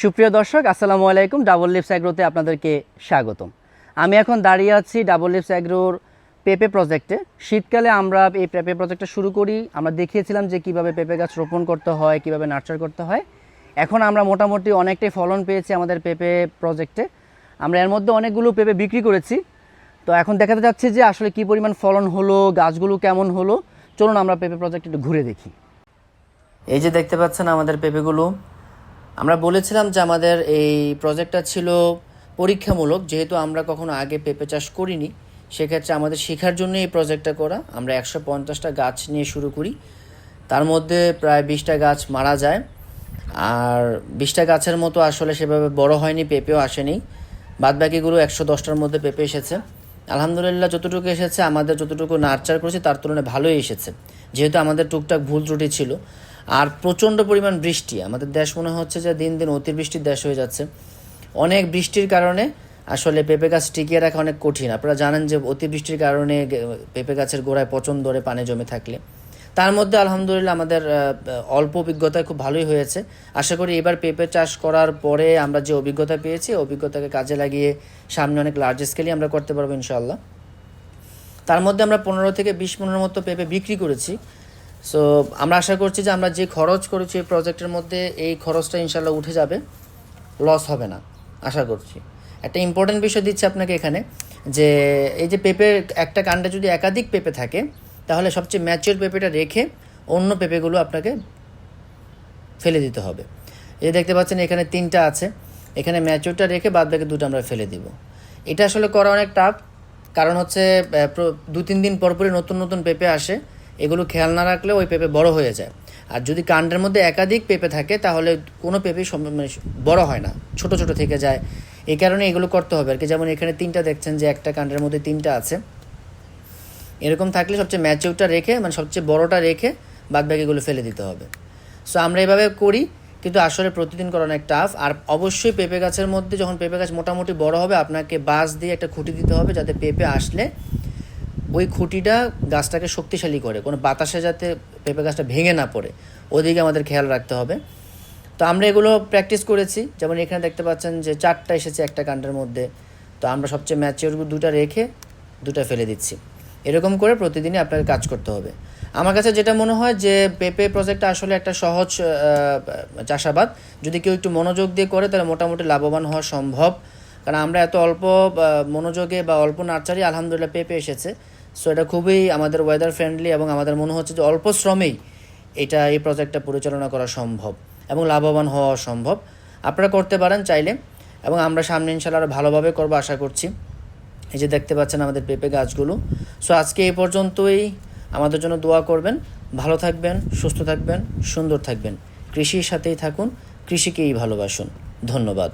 সুপ্রিয় দর্শক, আসসালামু আলাইকুম। ডাবল লিপস অ্যাগ্রোতে আপনাদেরকে স্বাগতম। আমি এখন দাঁড়িয়ে আছি ডাবল লিপস অ্যাগ্রোর পেঁপে প্রজেক্টে। শীতকালে আমরা এই পেঁপে প্রজেক্টটা শুরু করি। আমরা দেখিয়েছিলাম যে কীভাবে পেঁপে গাছ রোপণ করতে হয়, কীভাবে নার্চার করতে হয়। এখন আমরা মোটামুটি অনেকটাই ফলন পেয়েছি আমাদের পেঁপে প্রজেক্টে। আমরা এর মধ্যে অনেকগুলো পেঁপে বিক্রি করেছি। তো এখন দেখাতে যাচ্ছে যে আসলে কি পরিমাণ ফলন হলো, গাছগুলো কেমন হলো। চলুন আমরা পেঁপে প্রজেক্ট একটু ঘুরে দেখি। এই যে দেখতে পাচ্ছেন আমাদের পেঁপেগুলো। আমরা বলেছিলাম যে আমাদের এই প্রজেক্টটা ছিল পরীক্ষামূলক, যেহেতু আমরা কখনো আগে পেঁপে চাষ করিনি, সেক্ষেত্রে আমাদের শেখার জন্য এই প্রজেক্টটা করা। আমরা একশো পঞ্চাশটা গাছ নিয়ে শুরু করি। তার মধ্যে প্রায় বিশটা গাছ মারা যায়। আর বিশটা গাছের মতো আসলে সেভাবে বড় হয়নি, পেঁপেও আসেনি। বাদবাকিগুলো একশো দশটার মধ্যে পেঁপে এসেছে। আলহামদুলিল্লাহ যতটুকু এসেছে, আমাদের যতটুকু নার্চার করেছে, তার তুলনায় ভালোই এসেছে। যেহেতু আমাদের টুকটাক ভুল ত্রুটি ছিল। আর প্রচণ্ড পরিমাণ বৃষ্টি। আমাদের দেশ মনে হচ্ছে যে দিন দিন অতিবৃষ্টির দেশ হয়ে যাচ্ছে। অনেক বৃষ্টির কারণে আসলে পেঁপে গাছ টিকিয়ে রাখা অনেক কঠিন। আপনারা জানেন যে অতিবৃষ্টির কারণে পেঁপে গাছের গোড়ায় পচন ধরে পানি জমে থাকলে। তার মধ্যে আলহামদুলিল্লাহ আমাদের অল্প অভিজ্ঞতায় খুব ভালোই হয়েছে। আশা করি এবার পেঁপে চাষ করার পরে আমরা যে অভিজ্ঞতা পেয়েছি অভিজ্ঞতাকে কাজে লাগিয়ে সামনে অনেক লার্জ স্কেলে আমরা করতে পারব ইনশাল্লাহ তার মধ্যে আমরা পনেরো থেকে বিশ মনের মতো পেঁপে বিক্রি করেছি। সো আমরা আশা করছি যে আমরা যে খরচ করেছি এই প্রজেক্টের মধ্যে এই খরচটা ইনশাল্লাহ উঠে যাবে লস হবে না, আশা করছি। একটা ইম্পর্টেন্ট বিষয় দিচ্ছি আপনাকে এখানে, যে এই যে পেঁপে একটা কাণ্ডে যদি একাধিক পেঁপে থাকে, তাহলে সবচেয়ে ম্যাচিওর পেঁপেটা রেখে অন্য পেপেগুলো আপনাকে ফেলে দিতে হবে। এই দেখতে পাচ্ছেন এখানে তিনটা আছে, এখানে ম্যাচিওরটা রেখে বাদ বাকি দুটো আমরা ফেলে দিব। এটা আসলে করা অনেক টাফ কারণ হচ্ছে দু তিন দিন পর পরই নতুন নতুন পেঁপে আসে এগুলো খেয়াল না রাখলে ওই পেঁপে বড় হয়ে যায়। আর যদি কাণ্ডের মধ্যে একাধিক পেঁপে থাকে, তাহলে কোনো পেঁপে মানে বড় হয় না। ছোট ছোট থেকে যায়। এই কারণে এগুলো করতে হবে। আর কি, যেমন এখানে তিনটা দেখছেন যে একটা কাণ্ডের মধ্যে তিনটা আছে। এরকম থাকলে সবচেয়ে ম্যাচিউরটা রেখে মানে সবচেয়ে বড়টা রেখে বাদ বাকিগুলো ফেলে দিতে হবে। সো আমরা এভাবে করি, কিন্তু আসলে প্রতিদিন করা অনেক টাফ আর অবশ্যই পেঁপে গাছের মধ্যে যখন পেঁপে গাছ মোটামুটি বড় হবে, আপনাকে বাঁশ দিয়ে একটা খুঁটি দিতে হবে, যাতে পেঁপে আসলে ওই খুঁটিটা গাছটাকে শক্তিশালী করে, কোনো বাতাসে যাতে পেঁপে গাছটা ভেঙে না পড়ে, ওদিকে আমাদের খেয়াল রাখতে হবে। তো আমরা এগুলো প্র্যাকটিস করেছি। যেমন এখানে দেখতে পাচ্ছেন যে চারটা এসেছে একটা কাণ্ডের মধ্যে। তো আমরা সবচেয়ে ম্যাচিওর দুটা রেখে দুটা ফেলে দিচ্ছি। এরকম করে প্রতিদিনই আপনাকে কাজ করতে হবে। আমার কাছে যেটা মনে হয় যে পেপে প্রজেক্টটা আসলে একটা সহজ চাষাবাদ। যদি কেউ একটু মনোযোগ দিয়ে করে, তাহলে মোটামুটি লাভবান হওয়া সম্ভব। কারণ আমরা এত অল্প মনোযোগে বা অল্প নার্সারি আলহামদুলিল্লাহ পেঁপে এসেছে। সো এটা খুবই আমাদের ওয়েদার ফ্রেন্ডলি এবং আমাদের মনে হচ্ছে যে অল্প শ্রমেই এটা, এই প্রজেক্টটা পরিচালনা করা সম্ভব এবং লাভবান হওয়া সম্ভব। আপনারা করতে পারেন চাইলে এবং আমরা সামনে ইনশাল্লাহ আরও ভালোভাবে করব আশা করছি। এই যে দেখতে পাচ্ছেন আমাদের পেঁপে গাছগুলো। সো আজকে এই পর্যন্তই। আমাদের জন্য দোয়া করবেন। ভালো থাকবেন, সুস্থ থাকবেন, সুন্দর থাকবেন। কৃষির সাথেই থাকুন, কৃষিকেই ভালোবাসুন। ধন্যবাদ।